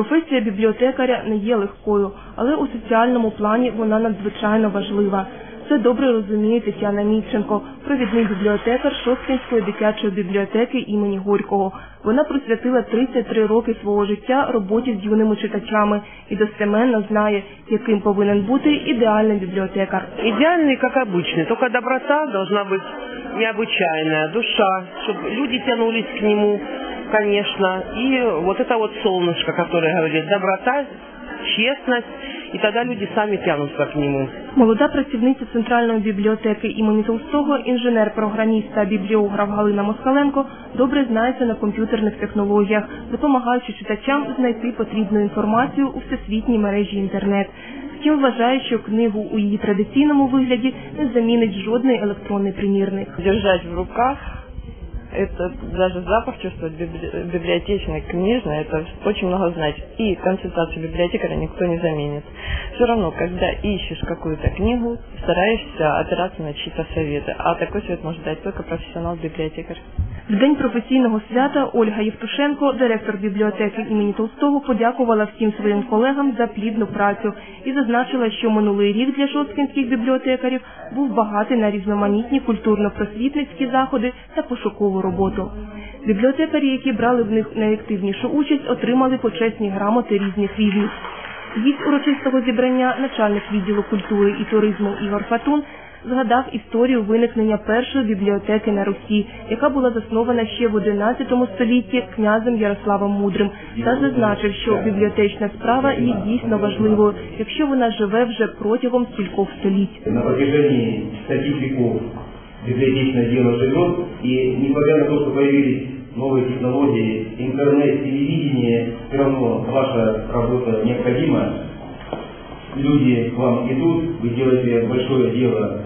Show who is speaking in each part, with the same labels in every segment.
Speaker 1: Професія бібліотекаря не є легкою, але у соціальному плані вона надзвичайно важлива. Це добре розуміє Тетяна Мітченко, провідний бібліотекар Шосткинської дитячої бібліотеки імені Горького. Вона присвятила 33 роки свого життя роботі з юними читачами і достеменно знає, яким повинен бути ідеальний бібліотекар.
Speaker 2: Идеальный, как обычный, только доброта должна быть необычайная, душа, чтобы люди тянулись к нему, конечно. И вот это вот солнышко, которое говорит, доброта, честность, и тогда люди сами тянутся к нему.
Speaker 1: Молода працівниця центральної бібліотеки імені Толстого, інженер-програміст та бібліограф Галина Москаленко добре знається на комп'ютерних технологіях, допомагаючи читачам знайти потрібну інформацію у всесвітній мережі інтернет. Втім, вважає, що книгу у її традиційному вигляді не замінить жодний електронний примірник.
Speaker 3: держать в руках, это даже запах чувствовать библи- библиотечный, книжный, это очень много значит. И консультацию библиотекаря никто не заменит. Все равно, когда ищешь какую-то книгу, стараешься опираться на чьи-то советы. А такой совет может дать только профессионал-библиотекарь.
Speaker 1: В день професійного свята Ольга Євтушенко, директор бібліотеки імені Толстого, подякувала всім своїм колегам за плідну працю і зазначила, що минулий рік для шосткинських бібліотекарів був багатий на різноманітні культурно-просвітницькі заходи та пошукову роботу. Бібліотекарі, які брали в них найактивнішу участь, отримали почесні грамоти різних рівнів. Гість урочистого зібрання, начальник відділу культури і туризму Ігор Фатун, згадав історію виникнення першої бібліотеки на Русі, яка була заснована ще в XI столітті князем Ярославом Мудрим, та зазначив, що бібліотечна справа є дійсно важливою, якщо вона живе вже протягом стількох століть.
Speaker 4: На протяжении таких веков библиотечное дело живет, и несмотря на то, что появились новые технологии, интернет, телевидение, все равно ваша работа необходима. Люди к вам идут, вы делаете большое дело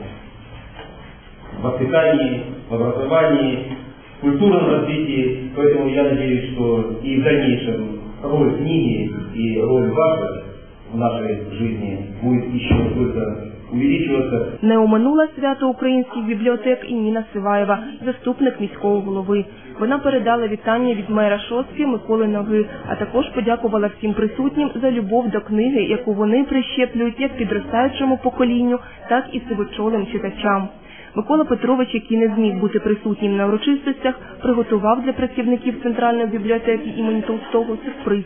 Speaker 4: в воспитании, в образовании, в культурном развитии, поэтому я надеюсь, что и в дальнейшем роль книги и роль ваша в нашей жизни будет еще только.
Speaker 1: Не оминула свято українських бібліотек і Ніна Сиваєва, заступник міського голови. Вона передала вітання від мера Шостки Миколи Ноги, а також подякувала всім присутнім за любов до книги, яку вони прищеплюють як підростаючому поколінню, так і сивочолим читачам. Микола Петрович, який не зміг бути присутнім на урочистостях, приготував для працівників центральної бібліотеки імені Толстого сюрприз.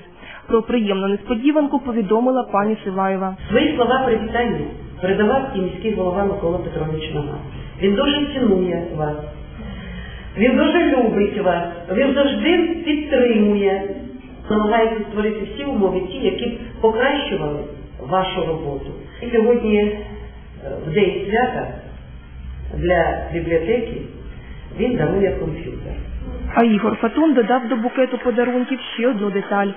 Speaker 1: Про приємну несподіванку повідомила пані Сиваєва.
Speaker 5: Свої слова привітання передавав і міський голова Микола Петрович Нога. Він дуже цінує вас. Він дуже любить вас. Він завжди підтримує. Намагається створити всі умови, ті, які б покращували вашу роботу. І сьогодні, е, в день свята, для бібліотеки він дарує комп'ютер.
Speaker 1: А Ігор Фатун додав до букету подарунків ще одну деталь.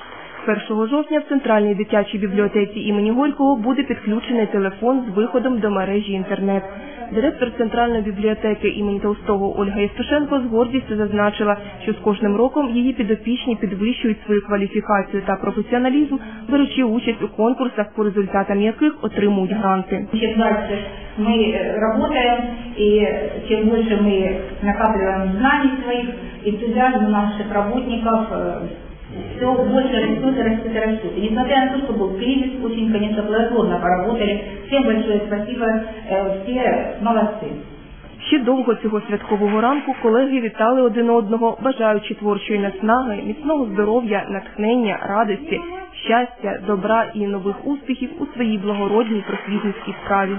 Speaker 1: 1 жовтня в центральній дитячій бібліотеці імені Горького буде підключений телефон з виходом до мережі інтернет. Директор центральної бібліотеки імені Толстого Ольга Євтушенко з гордістю зазначила, що з кожним роком її підопічні підвищують свою кваліфікацію та професіоналізм, беручи участь у конкурсах, по результатам яких отримують гранти.
Speaker 6: Чем дальше мы э, работаем, и тем больше мы накапливаем знаний своих, энтузиазм наших работников, все больше растет и растет и растет. И несмотря на то, что был кризис, очень, конечно, плодотворно поработали. Всем большое спасибо, э, все молодцы.
Speaker 1: Ще довго цього святкового ранку колеги вітали один одного, бажаючи творчої наснаги, міцного здоров'я, натхнення, радості, щастя, добра і нових успіхів у своїй благородній просвітницькій справі.